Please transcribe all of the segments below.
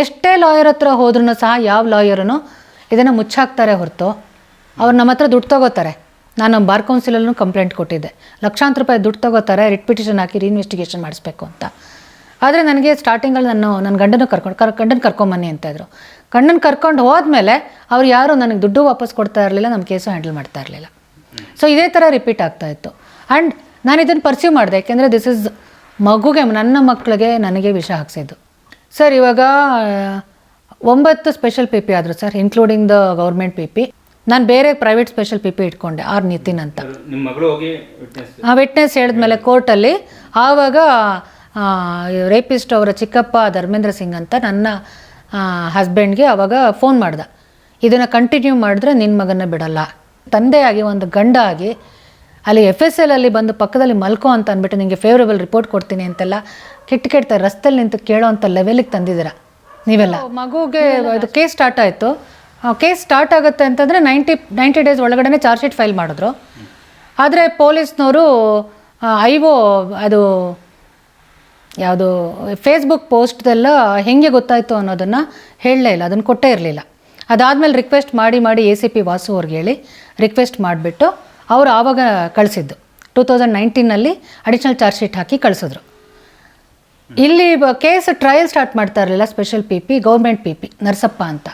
ಎಷ್ಟೇ ಲಾಯರ್ ಹತ್ರ ಹೋದ್ರೂ ಸಹ ಯಾವ ಲಾಯರೂ ಇದನ್ನು ಮುಚ್ಚಾಕ್ತಾರೆ ಹೊರತು. ಅವ್ರು ನಮ್ಮ ಹತ್ರ ದುಡ್ಡು ತಗೋತಾರೆ. ನಾನು ಬಾರ್ ಕೌನ್ಸಿಲಲ್ಲೂ ಕಂಪ್ಲೇಂಟ್ ಕೊಟ್ಟಿದ್ದೆ. ಲಕ್ಷಾಂತರ ರೂಪಾಯಿ ದುಡ್ಡು ತಗೋತಾರೆ, ರಿಟ್ ಹಾಕಿ ರೀಇನ್ವೆಸ್ಟಿಗೇಷನ್ ಮಾಡಿಸ್ಬೇಕು ಅಂತ. ಆದರೆ ನನಗೆ ಸ್ಟಾರ್ಟಿಂಗಲ್ಲಿ ನಾನು ನನ್ನ ಗಂಡನ ಕರ್ಕೊಂಡು, ಕರ್, ಗಂಡನ ಕರ್ಕೊಂಬನ್ನಿ ಅಂತ ಇದ್ರು. ಗಂಡನ ಕರ್ಕೊಂಡು ಹೋದ್ಮೇಲೆ ಅವ್ರು ಯಾರು ನನಗೆ ದುಡ್ಡು ವಾಪಸ್ ಕೊಡ್ತಾ ಇರಲಿಲ್ಲ ನಮ್ಮ ಕೇಸು ಹ್ಯಾಂಡಲ್ ಮಾಡ್ತಾ ಇರಲಿಲ್ಲ. ಸೊ ಇದೇ ಥರ ರಿಪೀಟ್ ಆಗ್ತಾ ಇತ್ತು. ಆ್ಯಂಡ್ ನಾನು ಇದನ್ನು ಪರ್ಸ್ಯೂ ಮಾಡಿದೆ, ಯಾಕೆಂದರೆ ದಿಸ್ ಇಸ್ ಮಗುಗೆ, ನನ್ನ ಮಕ್ಕಳಿಗೆ ನನಗೆ ವಿಷ ಹಾಕ್ಸಿದ್ದು. ಸರ್ ಇವಾಗ ಒಂಬತ್ತು ಸ್ಪೆಷಲ್ ಪಿ ಪಿ ಆದರು sir including the government P P ನಾನು ಬೇರೆ ಪ್ರೈವೇಟ್ ಸ್ಪೆಷಲ್ ಪಿ ಪಿ ಇಟ್ಕೊಂಡೆ ಆರ್ ನಿತಿನ್ ಅಂತ. ಹಾಂ ವಿಟ್ನೆಸ್ ಆ ವಿಟ್ನೆಸ್ ಹೇಳಿದ್ಮೇಲೆ ಕೋರ್ಟಲ್ಲಿ ಆವಾಗ ರೇಪಿಸ್ಟ್ ಅವರ ಚಿಕ್ಕಪ್ಪ ಧರ್ಮೇಂದ್ರ ಸಿಂಗ್ ಅಂತ ನನ್ನ ಹಸ್ಬೆಂಡ್ಗೆ ಅವಾಗ ಫೋನ್ ಮಾಡ್ದೆ. ಇದನ್ನು ಕಂಟಿನ್ಯೂ ಮಾಡಿದ್ರೆ ನಿನ್ನ ಮಗನ ಬಿಡಲ್ಲ. ತಂದೆಯಾಗಿ ಒಂದು ಗಂಡ ಆಗಿ ಅಲ್ಲಿ ಎಫ್ ಎಸ್ ಎಲ್ ಅಲ್ಲಿ ಬಂದು ಪಕ್ಕದಲ್ಲಿ ಮಲ್ಕೋ ಅಂತ ಅಂದ್ಬಿಟ್ಟು ನಿಮಗೆ ಫೇವರೇಬಲ್ ರಿಪೋರ್ಟ್ ಕೊಡ್ತೀನಿ ಅಂತೆಲ್ಲ ಕೆಟ್ಟ ಕೆಟ್ಟ ರಸ್ತೆಯಲ್ಲಿ ನಿಂತು ಕೇಳೋ ಅಂತ ಲೆವೆಲಿಗೆ ತಂದಿದ್ದೀರ? ನೀವೆಲ್ಲ? ಮಗುಗೆ ಇದು ಕೇಸ್ ಸ್ಟಾರ್ಟ್ ಆಯಿತು. ಕೇಸ್ ಸ್ಟಾರ್ಟ್ ಆಗುತ್ತೆ ಅಂತಂದರೆ ನೈಂಟಿ ನೈಂಟಿ ಡೇಸ್ ಒಳಗಡೆ ಚಾರ್ಜ್ ಶೀಟ್ ಫೈಲ್ ಮಾಡಿದ್ರು. ಆದರೆ ಪೊಲೀಸ್ನವರು ಐ ಒ ಅದು ಯಾವುದು ಫೇಸ್ಬುಕ್ ಪೋಸ್ಟ್ದೆಲ್ಲ ಹೆಂಗೆ ಗೊತ್ತಾಯಿತು ಅನ್ನೋದನ್ನು ಹೇಳಲೇ ಇಲ್ಲ ಅದನ್ನು ಕೊಟ್ಟೇ ಇರಲಿಲ್ಲ. ಅದಾದಮೇಲೆ ರಿಕ್ವೆಸ್ಟ್ ಮಾಡಿ ಮಾಡಿ ಎ ಸಿ ಪಿ ವಾಸು ಅವ್ರಿಗೆ ಹೇಳಿ ರಿಕ್ವೆಸ್ಟ್ ಮಾಡಿಬಿಟ್ಟು ಅವರು ಆವಾಗ ಕಳಿಸಿದ್ದು. ಟೂ ತೌಸಂಡ್ ನೈನ್ಟೀನಲ್ಲಿ ಅಡಿಷ್ನಲ್ ಚಾರ್ಜ್ ಶೀಟ್ ಹಾಕಿ ಕಳಿಸಿದ್ರು. ಇಲ್ಲಿ ಕೇಸ್ ಟ್ರಯಲ್ ಸ್ಟಾರ್ಟ್ ಮಾಡ್ತಾ ಇರಲಿಲ್ಲ special P P government P P Narasappa ಅಂತ.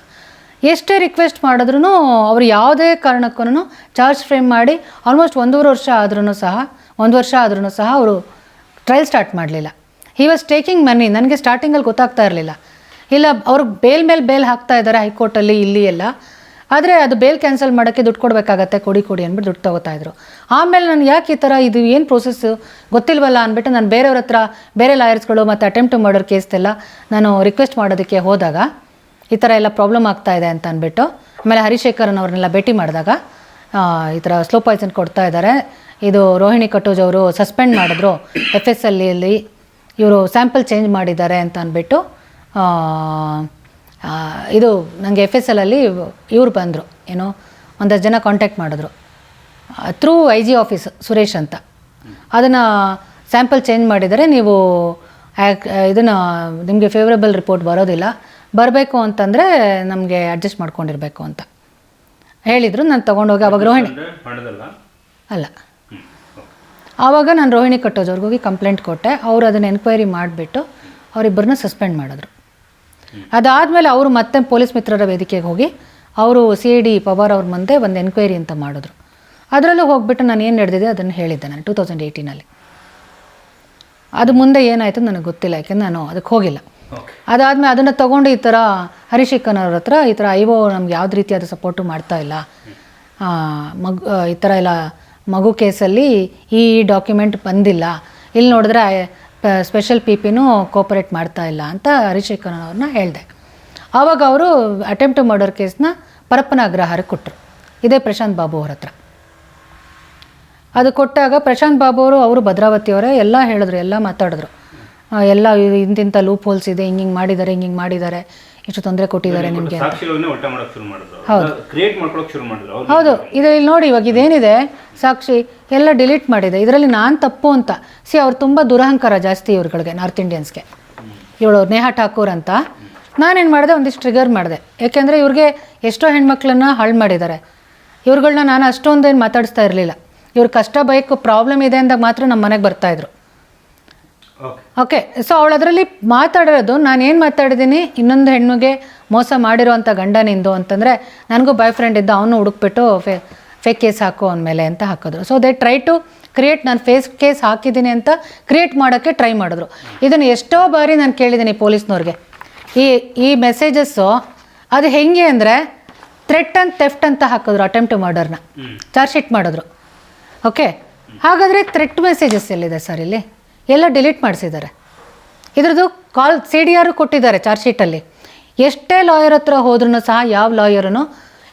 ಎಷ್ಟೇ ರಿಕ್ವೆಸ್ಟ್ ಮಾಡಿದ್ರು ಅವರು ಯಾವುದೇ ಕಾರಣಕ್ಕೂ ಚಾರ್ಜ್ ಫ್ರೇಮ್ ಮಾಡಿ ಆಲ್ಮೋಸ್ಟ್ ಒಂದೂವರೆ ವರ್ಷ ಆದ್ರೂ ಸಹ, ಒಂದು ವರ್ಷ ಆದ್ರೂ ಸಹ ಅವರು ಟ್ರಯಲ್ ಸ್ಟಾರ್ಟ್ ಮಾಡಲಿಲ್ಲ. ಹಿ ವಾಸ್ ಟೇಕಿಂಗ್ ಮನಿ ನನಗೆ ಸ್ಟಾರ್ಟಿಂಗಲ್ಲಿ ಗೊತ್ತಾಗ್ತಾ ಇರಲಿಲ್ಲ. ಇಲ್ಲ ಅವ್ರಿಗೆ ಬೇಲ್ ಮೇಲೆ ಬೇಲ್ ಹಾಕ್ತಾ ಇದ್ದಾರೆ ಹೈಕೋರ್ಟಲ್ಲಿ, ಇಲ್ಲಿ ಎಲ್ಲ. ಆದರೆ ಅದು ಬೇಲ್ ಕ್ಯಾನ್ಸಲ್ ಮಾಡೋಕ್ಕೆ ದುಡ್ಡು ಕೊಡಬೇಕಾಗತ್ತೆ, ಕೊಡಿ ಕೊಡಿ ಅಂದ್ಬಿಟ್ಟು ದುಡ್ಡು ತಗೋತಾ ಇದ್ರು. ಆಮೇಲೆ ನಾನು ಯಾಕೆ ಈ ಥರ ಇದು ಏನು ಪ್ರೋಸೆಸ್ಸು ಗೊತ್ತಿಲ್ವಲ್ಲ ಅಂದ್ಬಿಟ್ಟು ನಾನು ಬೇರೆಯವ್ರ ಹತ್ರ, ಬೇರೆ ಲಾಯರ್ಸ್ಗಳು ಮತ್ತು ಅಟೆಂಪ್ಟ್ ಮಾಡೋರ್ ಕೇಸ್ದೆಲ್ಲ ನಾನು ರಿಕ್ವೆಸ್ಟ್ ಮಾಡೋದಕ್ಕೆ ಹೋದಾಗ ಈ ಥರ ಎಲ್ಲ ಪ್ರಾಬ್ಲಮ್ ಆಗ್ತಾ ಇದೆ ಅಂತ ಅಂದ್ಬಿಟ್ಟು, ಆಮೇಲೆ ಹರಿಶೇಖರನ್ ಅವ್ರನ್ನೆಲ್ಲ ಭೇಟಿ ಮಾಡಿದಾಗ ಈ ಥರ ಸ್ಲೋ ಪಾಯ್ಸನ್ ಕೊಡ್ತಾ ಇದ್ದಾರೆ ಇದು ರೋಹಿಣಿ ಕಟೋಜ್ ಅವರು ಸಸ್ಪೆಂಡ್ ಮಾಡಿದ್ರು. ಎಫ್ ಎಸ್ ಅಲ್ಲಿ ಇವರು ಸ್ಯಾಂಪಲ್ ಚೇಂಜ್ ಮಾಡಿದ್ದಾರೆ ಅಂತ ಅಂದ್ಬಿಟ್ಟು ಇದು ನನಗೆ ಎಫ್ ಎಸ್ ಎಲಲ್ಲಿ ಇವ್ರು ಬಂದರು ಏನು ಒಂದಷ್ಟು ಜನ ಕಾಂಟ್ಯಾಕ್ಟ್ ಮಾಡಿದ್ರು. Through I G office Suresh ಅಂತ. ಅದನ್ನು ಸ್ಯಾಂಪಲ್ ಚೇಂಜ್ ಮಾಡಿದರೆ ನೀವು ಇದನ್ನು ನಿಮಗೆ ಫೇವ್ರೇಬಲ್ ರಿಪೋರ್ಟ್ ಬರೋದಿಲ್ಲ. ಬರಬೇಕು ಅಂತಂದರೆ ನಮಗೆ ಅಡ್ಜಸ್ಟ್ ಮಾಡ್ಕೊಂಡಿರಬೇಕು ಅಂತ. ಹೇಳಿದರು ನಾನು ತೊಗೊಂಡೋಗಿ ಅವಾಗ ರೋಹಿಣಿ ಅಲ್ಲ. ಆವಾಗ ನಾನು ರೋಹಿಣಿ ಕಟ್ಟೋಜವ್ರಿಗೆ ಹೋಗಿ ಕಂಪ್ಲೇಂಟ್ ಕೊಟ್ಟೆ. ಅವರು ಅದನ್ನು ಎನ್ಕ್ವೈರಿ ಮಾಡಿಬಿಟ್ಟು ಅವರಿಬ್ಬರನ್ನ ಸಸ್ಪೆಂಡ್ ಮಾಡಿದ್ರು. ಅದಾದಮೇಲೆ ಅವರು ಮತ್ತೆ ಪೊಲೀಸ್ ಮಿತ್ರರ ವೇದಿಕೆಗೆ ಹೋಗಿ ಅವರು ಸಿ ಐ ಡಿ ಪವಾರ್ ಅವ್ರ ಮುಂದೆ ಒಂದು ಎನ್ಕ್ವೈರಿ ಅಂತ ಮಾಡಿದ್ರು. ಅದರಲ್ಲೂ ಹೋಗ್ಬಿಟ್ಟು ನಾನು ಏನು ನಡೆದಿದೆ ಅದನ್ನು ಹೇಳಿದ್ದೆ ನಾನು ಟೂ ತೌಸಂಡ್ ಏಯ್ಟೀನಲ್ಲಿ. ಅದು ಮುಂದೆ ಏನಾಯಿತು ನನಗೆ ಗೊತ್ತಿಲ್ಲ ಯಾಕೆಂದ್ರೆ ನಾನು ಅದಕ್ಕೆ ಹೋಗಿಲ್ಲ. ಅದಾದಮೇಲೆ ಅದನ್ನು ತೊಗೊಂಡು ಈ ಥರ ಹರಿಶಿಕ್ಕನವ್ರ ಅವ್ರ ಹತ್ರ ಈ ಥರ ಐವೋ ನಮ್ಗೆ ಯಾವ್ದು ರೀತಿಯಾದ ಸಪೋರ್ಟು ಮಾಡ್ತಾ ಇಲ್ಲ. ಮಗು ಈ ಥರ ಎಲ್ಲ ಮಗು ಕೇಸಲ್ಲಿ ಈ ಡಾಕ್ಯುಮೆಂಟ್ ಬಂದಿಲ್ಲ. ಇಲ್ಲಿ ನೋಡಿದ್ರೆ ಸ್ಪೆಷಲ್ ಪಿ ಪಿನೂ ಕೋಪರೇಟ್ ಮಾಡ್ತಾ ಇಲ್ಲ ಅಂತ ಹರಿಶೇಖರ್ ಅವ್ರನ್ನ ಹೇಳಿದೆ. ಆವಾಗ ಅವರು ಅಟೆಂಪ್ಟ್ ಮರ್ಡರ್ ಕೇಸ್ನ ಪರಪ್ಪನ ಅಗ್ರಹಾರಕ್ಕೆ ಕೊಟ್ಟರು ಇದೇ ಪ್ರಶಾಂತ್ ಬಾಬು ಅವ್ರ ಹತ್ರ. ಅದು ಕೊಟ್ಟಾಗ ಪ್ರಶಾಂತ್ ಬಾಬು ಅವರು ಅವರು ಭದ್ರಾವತಿಯವರೇ ಎಲ್ಲ ಹೇಳಿದ್ರು, ಎಲ್ಲ ಮಾತಾಡಿದ್ರು. ಎಲ್ಲ ಇಂತಿಂಥ ಲೂಪ್ ಹೋಲ್ಸ್ ಇದೆ, ಹಿಂಗೆ ಹಿಂಗೆ ಮಾಡಿದ್ದಾರೆ ಹಿಂಗೆ ಮಾಡಿದ್ದಾರೆ. ಇಷ್ಟು ತೊಂದರೆ ಕೊಟ್ಟಿದ್ದಾರೆ ನಿಮಗೆ ಹೌದು. ಹೌದು. ಇದರಲ್ಲಿ ನೋಡಿ ಇವಾಗ ಇದೇನಿದೆ? ಸಾಕ್ಷಿ ಎಲ್ಲ ಡಿಲೀಟ್ ಮಾಡಿದೆ. ಇದರಲ್ಲಿ ನಾನು ತಪ್ಪು ಅಂತ. ಸಿ ಅವ್ರು ತುಂಬ ದುರಹಂಕಾರ ಜಾಸ್ತಿ ಇವ್ರುಗಳಿಗೆ ನಾರ್ತ್ ಇಂಡಿಯನ್ಸ್ಗೆ ಇವಳು ನೇಹಾ ಠಾಕೂರ್ ಅಂತ. ನಾನೇನು ಮಾಡಿದೆ? ಒಂದಿಷ್ಟು ಟ್ರಿಗರ್ ಮಾಡಿದೆ. ಯಾಕೆಂದರೆ ಇವ್ರಿಗೆ ಎಷ್ಟೋ ಹೆಣ್ಮಕ್ಳನ್ನ ಹಾಳು ಮಾಡಿದ್ದಾರೆ. ಇವ್ರುಗಳನ್ನ ನಾನು ಅಷ್ಟೊಂದೇನು ಮಾತಾಡಿಸ್ತಾ ಇರಲಿಲ್ಲ. ಇವ್ರ ಕಷ್ಟ ಬೈಕ್ ಪ್ರಾಬ್ಲಮ್ ಇದೆ ಅಂದಾಗ ಮಾತ್ರ ನಮ್ಮ ಮನೆಗೆ ಬರ್ತಾಯಿದ್ರು ಓಕೆ ಸೊ ಅವಳು ಅದರಲ್ಲಿ ಮಾತಾಡಿರೋದು ನಾನು ಏನು ಮಾತಾಡಿದ್ದೀನಿ ಇನ್ನೊಂದು ಹೆಣ್ಣಿಗೆ ಮೋಸ ಮಾಡಿರೋವಂಥ ಗಂಡ ನಿಂದು ಅಂತಂದರೆ ನನಗೂ ಬಾಯ್ ಫ್ರೆಂಡ್ ಇದ್ದ ಅವನು ಹುಡುಕ್ಬಿಟ್ಟು ಫೇ ಫೇಕ್ ಕೇಸ್ ಹಾಕು ಅವನ ಮೇಲೆ ಅಂತ ಹಾಕಿದ್ರು. So they try to create ನಾನು ಫೇಸ್ ಕೇಸ್ ಹಾಕಿದ್ದೀನಿ ಅಂತ ಕ್ರಿಯೇಟ್ ಮಾಡೋಕ್ಕೆ ಟ್ರೈ ಮಾಡಿದ್ರು. ಇದನ್ನು ಎಷ್ಟೋ ಬಾರಿ ನಾನು ಕೇಳಿದ್ದೀನಿ ಪೊಲೀಸ್ನವ್ರಿಗೆ. ಈ ಈ ಮೆಸೇಜಸ್ಸು ಅದು ಹೆಂಗೆ ಅಂದರೆ ಥ್ರೆಟ್ ಅಂತ ಥೆಫ್ಟ್ ಅಂತ ಹಾಕಿದ್ರು ಅಟೆಂಪ್ಟ್ ಮರ್ಡರ್ನ ಚಾರ್ಜ್ ಶೀಟ್ ಮಾಡಿದ್ರು. ಓಕೆ ಹಾಗಾದರೆ ಥ್ರೆಟ್ ಮೆಸೇಜಸ್ ಎಲ್ಲಿದೆ ಸರ್ ಇಲ್ಲಿ? ಎಲ್ಲ ಡಿಲೀಟ್ ಮಾಡಿಸಿದ್ದಾರೆ. ಇದ್ರದ್ದು ಕಾಲ್ ಸಿ ಡಿ ಆರು ಕೊಟ್ಟಿದ್ದಾರೆ ಚಾರ್ಜ್ ಶೀಟಲ್ಲಿ. ಎಷ್ಟೇ ಲಾಯರ್ ಹತ್ರ ಹೋದ್ರೂ ಸಹ ಯಾವ ಲಾಯರೂ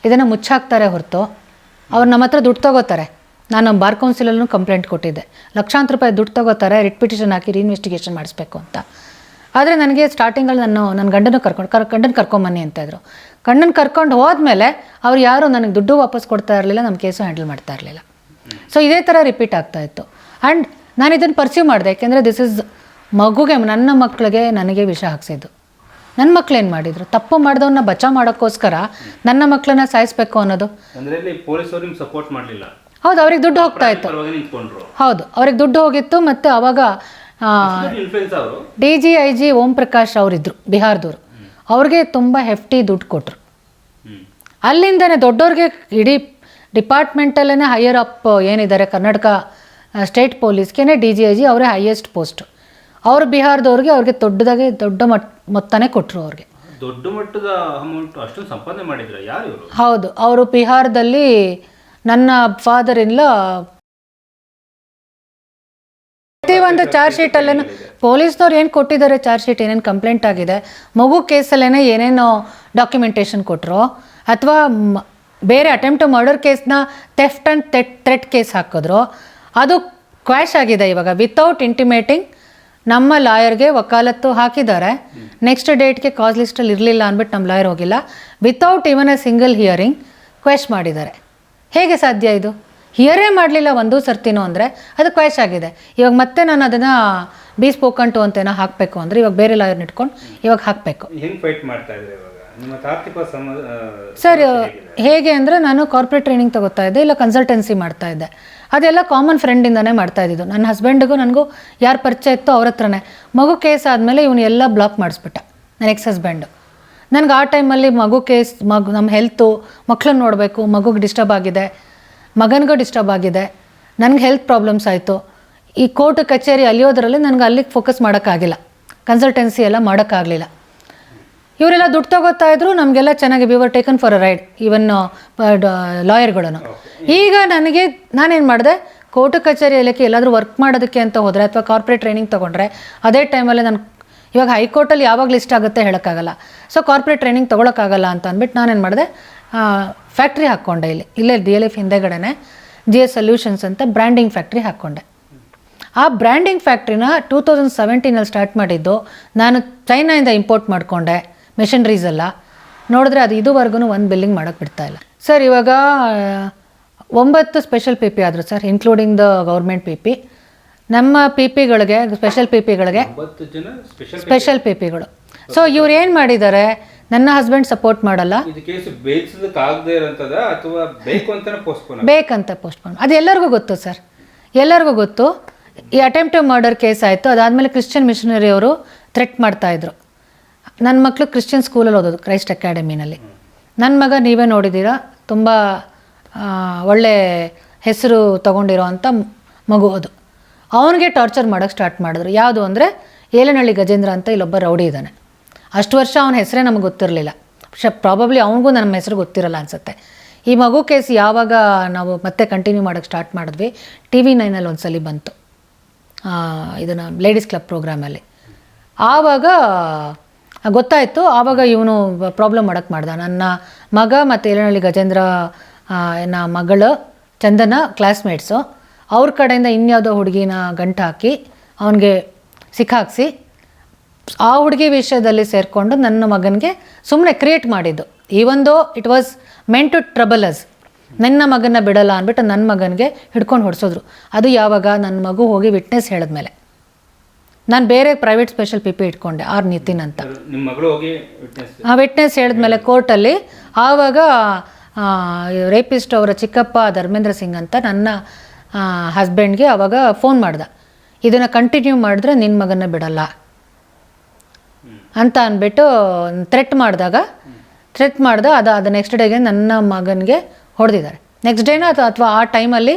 ಇದನ್ನು ಮುಚ್ಚಾಕ್ತಾರೆ ಹೊರತು ಅವ್ರು ನಮ್ಮ ಹತ್ರ ದುಡ್ಡು ತಗೋತಾರೆ. ನಾನು ಬಾರ್ ಕೌನ್ಸಿಲಲ್ಲೂ ಕಂಪ್ಲೇಂಟ್ ಕೊಟ್ಟಿದ್ದೆ. ಲಕ್ಷಾಂತರ ರೂಪಾಯಿ ದುಡ್ಡು ತಗೋತಾರೆ, ರಿಟ್ ಪಿಟಿಷನ್ ಹಾಕಿ ರೀಇನ್ವೆಸ್ಟಿಗೇಷನ್ ಮಾಡಿಸ್ಬೇಕು ಅಂತ. ಆದರೆ ನನಗೆ ಸ್ಟಾರ್ಟಿಂಗಲ್ಲಿ ನಾನು ನನ್ನ ಗಂಡನ ಕರ್ಕೊಂಡು, ಕರ್, ಗಂಡನ ಕರ್ಕೊಂಬನ್ನಿ ಅಂತ ಇದ್ರು. ಗಂಡನ ಕರ್ಕೊಂಡು ಹೋದ್ಮೇಲೆ ಅವ್ರು ಯಾರು ನನಗೆ ದುಡ್ಡು ವಾಪಸ್ ಕೊಡ್ತಾ ಇರಲಿಲ್ಲ ನಮ್ಮ ಕೇಸು ಹ್ಯಾಂಡಲ್ ಮಾಡ್ತಾ ಇರಲಿಲ್ಲ. ಸೊ ಇದೇ ಥರ ರಿಪೀಟ್ ಆಗ್ತಾ ಇತ್ತು. ಆ್ಯಂಡ್ ನಾನು ಇದನ್ನು ಪರ್ಸ್ಯೂ ಮಾಡಿದೆ. ಯಾಕೆಂದರೆ ದಿಸ್ ಇಸ್ ಮಗುಗೆ ನನ್ನ ಮಕ್ಕಳಿಗೆ ನನಗೆ ವಿಷ ಹಾಕ್ಸಿದ್ದು. ನನ್ನ ಮಕ್ಳು ಏನು ಮಾಡಿದ್ರು? ತಪ್ಪು ಮಾಡಿದವನ್ನ ಬಚಾವ್ ಮಾಡೋಕ್ಕೋಸ್ಕರ ನನ್ನ ಮಕ್ಕಳನ್ನ ಸಾಯಿಸ್ಬೇಕು ಅನ್ನೋದು. ಸಪೋರ್ಟ್ ಮಾಡಲಿಲ್ಲ. ಹೌದು ಅವ್ರಿಗೆ ದುಡ್ಡು ಹೋಗ್ತಾ ಇತ್ತು. ಹೌದು ಅವ್ರಿಗೆ ದುಡ್ಡು ಹೋಗಿತ್ತು ಮತ್ತು ಅವಾಗ D G I G Om Prakash ಅವರಿದ್ದರು ಬಿಹಾರದವರು. ಅವ್ರಿಗೆ ತುಂಬ ಹೆಫ್ಟಿ ದುಡ್ಡು ಕೊಟ್ಟರು ಅಲ್ಲಿಂದನೇ ದೊಡ್ಡವ್ರಿಗೆ ಇಡೀ ಡಿಪಾರ್ಟ್ಮೆಂಟಲ್ಲೇ ಹೈಯರ್ ಅಪ್ ಏನಿದ್ದಾರೆ ಕರ್ನಾಟಕ ಸ್ಟೇಟ್ ಪೊಲೀಸ್ಗೆ ಡಿ ಜಿ ಐ ಜಿ ಅವರೇ ಹೈಯೆಸ್ಟ್ ಪೋಸ್ಟ್ ಅವರು ಬಿಹಾರದವ್ರಿಗೆ ಅವ್ರಿಗೆ ದೊಡ್ಡದಾಗಿ ದೊಡ್ಡ ಮಟ್ ಮೊತ್ತನೇ ಕೊಟ್ಟರು ಅವ್ರಿಗೆ. ದೊಡ್ಡ ಮಟ್ಟದ ಅಮೌಂಟ್ ಅಷ್ಟೊಂದು ಸಂಪಾದನೆ ಮಾಡಿದ್ರು? ಯಾರು ಇವರು? ಹೌದು ಅವರು ಬಿಹಾರದಲ್ಲಿ ನನ್ನ ಫಾದರ್ ಇಲ್ಲ ಪ್ರತಿಯೊಂದು ಚಾರ್ಜ್ ಶೀಟಲ್ಲೂ ಪೊಲೀಸ್ನವ್ರು ಏನು ಕೊಟ್ಟಿದ್ದಾರೆ? ಚಾರ್ಜ್ ಶೀಟ್ ಏನೇನು ಕಂಪ್ಲೇಂಟ್ ಆಗಿದೆ? ಮಗು ಕೇಸಲ್ಲೇ ಏನೇನು ಡಾಕ್ಯುಮೆಂಟೇಷನ್ ಕೊಟ್ಟರು ಅಥವಾ ಬೇರೆ ಅಟೆಂಪ್ಟ್ ಟು ಮರ್ಡರ್ ಕೇಸ್ನ ಥೆಫ್ಟ್ ಆ್ಯಂಡ್ ಥೆಟ್ ಥ್ರೆಟ್ ಕೇಸ್ ಹಾಕಿದ್ರು. ಅದು ಕ್ವಾಶ್ ಆಗಿದೆ ಇವಾಗ. ವಿತೌಟ್ ಇಂಟಿಮೇಟಿಂಗ್ ನಮ್ಮ ಲಾಯರ್ಗೆ ವಕಾಲತ್ತು ಹಾಕಿದ್ದಾರೆ. ನೆಕ್ಸ್ಟ್ ಡೇಟ್ಗೆ ಕಾಸ್ ಲಿಸ್ಟಲ್ಲಿ ಇರಲಿಲ್ಲ ಅಂದ್ಬಿಟ್ಟು ನಮ್ಮ ಲಾಯರ್ ಹೋಗಿಲ್ಲ. Without even a single hearing quash ಮಾಡಿದ್ದಾರೆ. ಹೇಗೆ ಸಾಧ್ಯ ಇದು? ಹಿಯರೇ ಮಾಡಲಿಲ್ಲ ಒಂದು ಸರ್ತಿನೂ ಅಂದರೆ ಅದು ಕ್ವಾಶ್ ಆಗಿದೆ. ಇವಾಗ ಮತ್ತೆ ನಾನು ಅದನ್ನು ಬಿ ಸ್ಪೋಕನ್ ಟು ಅಂತೇನೋ ಹಾಕಬೇಕು ಅಂದರೆ ಇವಾಗ ಬೇರೆ ಲಾಯರ್ನ ಇಟ್ಕೊಂಡು ಇವಾಗ ಹಾಕಬೇಕು. ಹೆಂಗೆ ಫೈಟ್ ಮಾಡ್ತಾ ಇದ್ದಾರೆ ಇವಾಗ? ಸರ್ ಹೇಗೆ ಅಂದರೆ ನಾನು ಕಾರ್ಪೊರೇಟ್ ಟ್ರೈನಿಂಗ್ ತಗೋತಾ ಇದ್ದೆ ಇಲ್ಲ ಕನ್ಸಲ್ಟೆನ್ಸಿ ಮಾಡ್ತಾ ಇದ್ದೆ. ಅದೆಲ್ಲ ಕಾಮನ್ ಫ್ರೆಂಡಿಂದನೇ ಮಾಡ್ತಾ ಇದ್ದಿದ್ದು. ನನ್ನ ಹಸ್ಬೆಂಡ್ಗೂ ನನಗೂ ಯಾರು ಪರಿಚಯ ಇತ್ತೋ ಅವ್ರ ಹತ್ರನೇ. ಮಗು ಕೇಸ್ ಆದಮೇಲೆ ಇವನು ಎಲ್ಲ ಬ್ಲಾಕ್ ಮಾಡಿಸ್ಬಿಟ್ಟ ನನ್ನ ಎಕ್ಸ್ ಹಸ್ಬೆಂಡು ನನಗೆ ಆ ಟೈಮಲ್ಲಿ ಮಗು ಕೇಸ್ ಮಗು ನಮ್ಮ ಹೆಲ್ತು ಮಕ್ಳನ್ನ ನೋಡಬೇಕು ಮಗುಗೆ ಡಿಸ್ಟರ್ಬ್ ಆಗಿದೆ ಮಗನಿಗೂ ಡಿಸ್ಟರ್ಬ್ ಆಗಿದೆ ನನಗೆ ಹೆಲ್ತ್ ಪ್ರಾಬ್ಲಮ್ಸ್ ಆಯಿತು. ಈ ಕೋರ್ಟ್ ಕಚೇರಿ ಅಲಿಯೋದ್ರಲ್ಲಿ ನನಗೆ ಅಲ್ಲಿಗೆ ಫೋಕಸ್ ಮಾಡೋಕ್ಕಾಗಿಲ್ಲ ಕನ್ಸಲ್ಟೆನ್ಸಿ ಎಲ್ಲ ಮಾಡೋಕ್ಕಾಗಲಿಲ್ಲ ಇವರೆಲ್ಲ ದುಡ್ಡು ತಗೋತಾ ಇದ್ರು ನಮಗೆಲ್ಲ ಚೆನ್ನಾಗಿ we were taken for a ride even ಲಾಯರ್ಗಳನ್ನು. ಈಗ ನನಗೆ ನಾನೇನು ಮಾಡಿದೆ ಕೋರ್ಟ್ ಕಚೇರಿ ಇಲಾಖೆ ಎಲ್ಲಾದರೂ ವರ್ಕ್ ಮಾಡೋದಕ್ಕೆ ಅಂತ ಹೋದರೆ ಅಥವಾ ಕಾರ್ಪೊರೇಟ್ ಟ್ರೈನಿಂಗ್ ತೊಗೊಂಡ್ರೆ ಅದೇ ಟೈಮಲ್ಲಿ ನಾನು ಇವಾಗ ಹೈಕೋರ್ಟಲ್ಲಿ ಯಾವಾಗ ಲಿಸ್ಟ್ ಆಗುತ್ತೆ ಹೇಳೋಕ್ಕಾಗಲ್ಲ. ಸೊ ಕಾರ್ಪೊರೇಟ್ ಟ್ರೈನಿಂಗ್ ತೊಗೊಳಕ್ಕಾಗಲ್ಲ ಅಂತ ಅಂದ್ಬಿಟ್ಟು ನಾನೇನು ಮಾಡಿದೆ ಫ್ಯಾಕ್ಟ್ರಿ ಹಾಕ್ಕೊಂಡೆ ಇಲ್ಲಿ. ಇಲ್ಲೇ ಡಿ ಎಲ್ ಎಫ್ ಹಿಂದೆಗಡೆನೆ ಜಿ ಎಸ್ ಸೊಲ್ಯೂಷನ್ಸ್ ಅಂತ ಬ್ರ್ಯಾಂಡಿಂಗ್ ಫ್ಯಾಕ್ಟ್ರಿ ಹಾಕ್ಕೊಂಡೆ. ಆ ಬ್ರ್ಯಾಂಡಿಂಗ್ ಫ್ಯಾಕ್ಟ್ರಿನ ಟೂ ತೌಸಂಡ್ ಸೆವೆಂಟೀನಲ್ಲಿ ಸ್ಟಾರ್ಟ್ ಮಾಡಿದ್ದು ನಾನು ಚೈನಾಯಿಂದ ಇಂಪೋರ್ಟ್ ಮಾಡಿಕೊಂಡೆ. ಮೆಷಿನರೀಸ್ ಅಲ್ಲ. ನೋಡಿದ್ರೆ ಅದು ಇದುವರೆಗೂ ಒಂದು ಬಿಲ್ಲಿಂಗ್ ಮಾಡೋಕ್ಕೆ ಬಿಡ್ತಾ ಇಲ್ಲ. ಸರ್ ಇವಾಗ ಒಂಬತ್ತು ಸ್ಪೆಷಲ್ ಪಿ ಪಿ ಆದರು sir including the government P P ನಮ್ಮ ಪಿ ಪಿಗಳಿಗೆ ಸ್ಪೆಷಲ್ ಪಿ ಪಿಗಳಿಗೆ ಸ್ಪೆಷಲ್ ಪಿ ಪಿಗಳು ಸೊ ಇವ್ರು ಏನು ಮಾಡಿದ್ದಾರೆ? ನನ್ನ ಹಸ್ಬೆಂಡ್ ಸಪೋರ್ಟ್ ಮಾಡಲ್ಲ. ಬೇಕಂತ ಪೋಸ್ಟ್ಪೋನ್ ಅದು ಎಲ್ಲರಿಗೂ ಗೊತ್ತು ಸರ್ ಎಲ್ಲರಿಗೂ ಗೊತ್ತು. ಈ ಅಟೆಂಪ್ಟಿವ್ ಮರ್ಡರ್ ಕೇಸ್ ಆಯಿತು. ಅದಾದಮೇಲೆ ಕ್ರಿಶ್ಚಿಯನ್ ಮಿಷನರಿ ಅವರು ಥ್ರೆಟ್ ಮಾಡ್ತಾಯಿದ್ರು ನನ್ನ ಮಕ್ಕಳು ಕ್ರಿಶ್ಚಿಯನ್ ಸ್ಕೂಲಲ್ಲಿ ಓದೋದು ಕ್ರೈಸ್ಟ್ ಅಕಾಡೆಮಿನಲ್ಲಿ ನನ್ನ ಮಗ ನೀವೇ ನೋಡಿದ್ದೀರಾ, ತುಂಬ ಒಳ್ಳೆ ಹೆಸರು ತೊಗೊಂಡಿರೋ ಅಂಥ ಮಗು ಅದು. ಅವನಿಗೆ ಟಾರ್ಚರ್ ಮಾಡೋಕ್ಕೆ ಸ್ಟಾರ್ಟ್ ಮಾಡಿದ್ರು. ಯಾವುದು ಅಂದರೆ ಏಲನಹಳ್ಳಿ ಗಜೇಂದ್ರ ಅಂತ ಇಲ್ಲೊಬ್ಬ ರೌಡಿ ಇದ್ದಾನೆ ಅಷ್ಟು ವರ್ಷ ಅವನ ಹೆಸರೇ ನಮಗೆ ಗೊತ್ತಿರಲಿಲ್ಲ. ಶ ಪ್ರಾಬಬ್ಲಿ ಅವನಿಗೂ ನಮ್ಮ ಹೆಸರು ಗೊತ್ತಿರಲ್ಲ ಅನಿಸುತ್ತೆ. ಈ ಮಗು ಕೇಸ್ ಯಾವಾಗ ನಾವು ಮತ್ತೆ ಕಂಟಿನ್ಯೂ ಮಾಡೋಕ್ಕೆ ಸ್ಟಾರ್ಟ್ ಮಾಡಿದ್ವಿ ಟಿ ವಿ ನೈನಲ್ಲಿ ಒಂದ್ಸಲಿ ಬಂತು. ಇದನ್ನು ಲೇಡೀಸ್ ಕ್ಲಬ್ ಪ್ರೋಗ್ರಾಮಲ್ಲಿ ಆವಾಗ ಗೊತ್ತಾಯಿತು. ಆವಾಗ ಇವನು ಪ್ರಾಬ್ಲಮ್ ಮಾಡೋಕ್ಕೆ ಮಾಡ್ದ. ನನ್ನ ಮಗ ಮತ್ತು ಏಲನಹಳ್ಳಿ ಗಜೇಂದ್ರ ನ ಮಗಳು, ಚಂದನ ಕ್ಲಾಸ್ಮೇಟ್ಸು ಅವ್ರ ಕಡೆಯಿಂದ ಇನ್ಯಾವುದೋ ಹುಡುಗಿನ ಗಂಟು ಹಾಕಿ ಅವನಿಗೆ ಸಿಕ್ಕಾಕ್ಸಿ ಆ ಹುಡುಗಿ ವಿಷಯದಲ್ಲಿ ಸೇರಿಕೊಂಡು ನನ್ನ ಮಗನಿಗೆ ಸುಮ್ಮನೆ ಕ್ರಿಯೇಟ್ ಮಾಡಿದ್ದು. Even though it was meant to trouble us ನನ್ನ ಮಗನ ಬಿಡಲ್ಲ ಅಂದ್ಬಿಟ್ಟು ನನ್ನ ಮಗನಿಗೆ ಹಿಡ್ಕೊಂಡು ಹೊಡ್ಸೋದ್ರು. ಅದು ಯಾವಾಗ ನನ್ನ ಮಗು ಹೋಗಿ ವಿಟ್ನೆಸ್ ಹೇಳಿದ್ಮೇಲೆ. ನಾನು ಬೇರೆ ಪ್ರೈವೇಟ್ ಸ್ಪೆಷಲ್ ಪಿ ಪಿ ಇಟ್ಕೊಂಡೆ ಆರ್ ನಿತಿನ್ ಅಂತ. ನಿಮ್ಮ ಮಗಳು ಹೋಗಿ ವಿಟ್ನೆಸ್ ಆ ವಿಟ್ನೆಸ್ ಹೇಳಿದ್ಮೇಲೆ ಕೋರ್ಟಲ್ಲಿ ಆವಾಗ ರೇಪಿಸ್ಟ್ ಅವರ ಚಿಕ್ಕಪ್ಪ ಧರ್ಮೇಂದ್ರ ಸಿಂಗ್ ಅಂತ ನನ್ನ ಹಸ್ಬೆಂಡ್ಗೆ ಆವಾಗ ಫೋನ್ ಮಾಡ್ದ. ಇದನ್ನು ಕಂಟಿನ್ಯೂ ಮಾಡಿದ್ರೆ ನಿನ್ನ ಮಗನ ಬಿಡಲ್ಲ. ಅಂತ ಅಂದ್ಬಿಟ್ಟು ಥ್ರೆಟ್ ಮಾಡಿದಾಗ ಥ್ರೆಟ್ ಮಾಡ್ದ ಅದು ಅದು ನೆಕ್ಸ್ಟ್ ಡೇಗೆ ನನ್ನ ಮಗನಿಗೆ ಹೊಡೆದಿದ್ದಾರೆ. ನೆಕ್ಸ್ಟ್ ಡೇನ ಅಥವಾ ಅಥವಾ ಆ ಟೈಮಲ್ಲಿ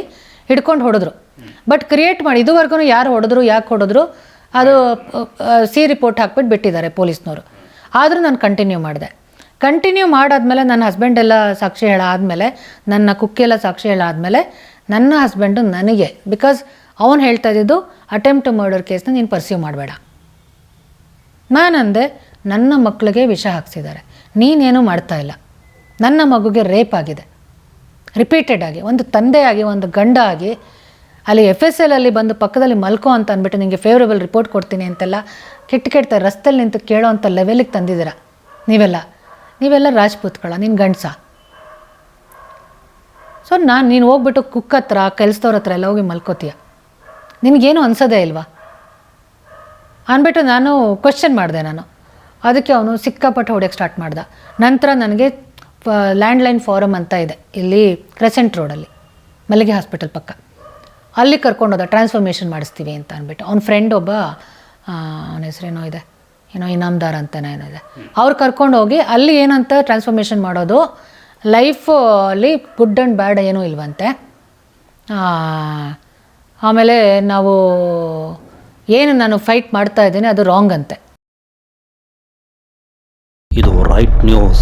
ಹಿಡ್ಕೊಂಡು ಹೊಡೆದ್ರು. ಬಟ್ ಕ್ರಿಯೇಟ್ ಮಾಡಿ ಇದುವರೆಗೂ ಯಾರು ಹೊಡೆದ್ರು ಯಾಕೆ ಹೊಡೆದ್ರು ಅದು ಸಿ ರಿಪೋರ್ಟ್ ಹಾಕ್ಬಿಟ್ಟು ಬಿಟ್ಟಿದ್ದಾರೆ ಪೊಲೀಸ್ನವರು. ಆದರೂ ನಾನು ಕಂಟಿನ್ಯೂ ಮಾಡಿದೆ. ಕಂಟಿನ್ಯೂ ಮಾಡಾದ್ಮೇಲೆ ನನ್ನ ಹಸ್ಬೆಂಡ್ ಎಲ್ಲ ಸಾಕ್ಷಿ ಹೇಳಾದಮೇಲೆ ನನ್ನ ಕುಕ್ಕೆಲ್ಲ ಸಾಕ್ಷಿ ಹೇಳಾದಮೇಲೆ ನನ್ನ ಹಸ್ಬೆಂಡು ನನಗೆ ಬಿಕಾಸ್ ಅವನು ಹೇಳ್ತಾ ಇದ್ದಿದ್ದು ಅಟೆಂಪ್ಟ್ ಟು ಮರ್ಡರ್ ಕೇಸ್ನ ನೀನು ಪರ್ಸ್ಯೂ ಮಾಡಬೇಡ. ನಾನಂದೆ, ನನ್ನ ಮಕ್ಕಳಿಗೆ ವಿಷ ಹಾಕ್ಸಿದ್ದಾರೆ. ನೀನೇನು ಮಾಡ್ತಾ ಇಲ್ಲ. ನನ್ನ ಮಗುಗೆ ರೇಪ್ ಆಗಿದೆ. ರಿಪೀಟೆಡ್ ಆಗಿ, ಒಂದು ತಂದೆಯಾಗಿ, ಒಂದು ಗಂಡ ಆಗಿ ಅಲ್ಲಿ ಎಫ್ ಎಸ್ ಎಲ್ ಅಲ್ಲಿ ಬಂದು ಪಕ್ಕದಲ್ಲಿ ಮಲ್ಕೋ ಅಂತ ಅಂದ್ಬಿಟ್ಟು ನಿಮಗೆ ಫೇವರೇಬಲ್ ರಿಪೋರ್ಟ್ ಕೊಡ್ತೀನಿ ಅಂತೆಲ್ಲ ಕೆಟ್ಟ ಕೆಟ್ಟ ರಸ್ತೆಯಲ್ಲಿ ನಿಂತು ಕೇಳೋ ಅಂಥ ಲೆವೆಲಿಗೆ ತಂದಿದ್ದೀರ? ನೀವೆಲ್ಲ? ನೀವೆಲ್ಲ ರಾಜ್ಪೂತ್ಗಳ ನಿನ್ನ ಗಂಡಸ. ಸೊ ನಾನು, ನೀನು ಹೋಗ್ಬಿಟ್ಟು ಕುಕ್ ಹತ್ರ, ಕೆಲಸದವ್ರ ಹತ್ರ ಎಲ್ಲ ಹೋಗಿ ಮಲ್ಕೋತೀಯ. ನಿನಗೇನು ಅನ್ಸೋದೇ ಇಲ್ವಾ? ಅಂದ್ಬಿಟ್ಟು ನಾನು ಕ್ವಶನ್ ಮಾಡಿದೆ ನಾನು. ಅದಕ್ಕೆ ಅವನು ಸಿಕ್ಕಾಪಟ್ಟೆ ಹೊಡೆಯೋಕೆ ಸ್ಟಾರ್ಟ್ ಮಾಡ್ದ. ನಂತರ ನನಗೆ ಲ್ಯಾಂಡ್ಲೈನ್ ಫಾರಮ್ ಅಂತ ಇದೆ. ಇಲ್ಲಿ ಕ್ರೆಸೆಂಟ್ ರೋಡಲ್ಲಿ ಮಲ್ಲಿಗೆ ಹಾಸ್ಪಿಟಲ್ ಪಕ್ಕ. ಅಲ್ಲಿ ಕರ್ಕೊಂಡೋದ ಟ್ರಾನ್ಸ್ಫಾರ್ಮೇಷನ್ ಮಾಡಿಸ್ತೀವಿ ಅಂತ ಅಂದ್ಬಿಟ್ಟು. ಅವ್ನ ಫ್ರೆಂಡ್ ಒಬ್ಬ ಅವನ ಹೆಸರೇನೋ ಇದೆ, ಏನೋ ಇನಾಮ್ದಾರ್ ಅಂತನೋ ಏನೋ ಇದೆ. ಅವ್ರು ಕರ್ಕೊಂಡೋಗಿ ಅಲ್ಲಿ ಏನಂತ ಟ್ರಾನ್ಸ್ಫಾರ್ಮೇಷನ್ ಮಾಡೋದು? ಲೈಫು ಅಲ್ಲಿ ಗುಡ್ ಆ್ಯಂಡ್ ಬ್ಯಾಡ್ ಏನೂ ಇಲ್ವಂತೆ. ಆಮೇಲೆ ನಾವು ಏನು ನಾನು ಫೈಟ್ ಮಾಡ್ತಾ ಇದ್ದೀನಿ ಅದು ರಾಂಗ್ ಅಂತೆ. ಇದು ರೈಟ್ ನ್ಯೂಸ್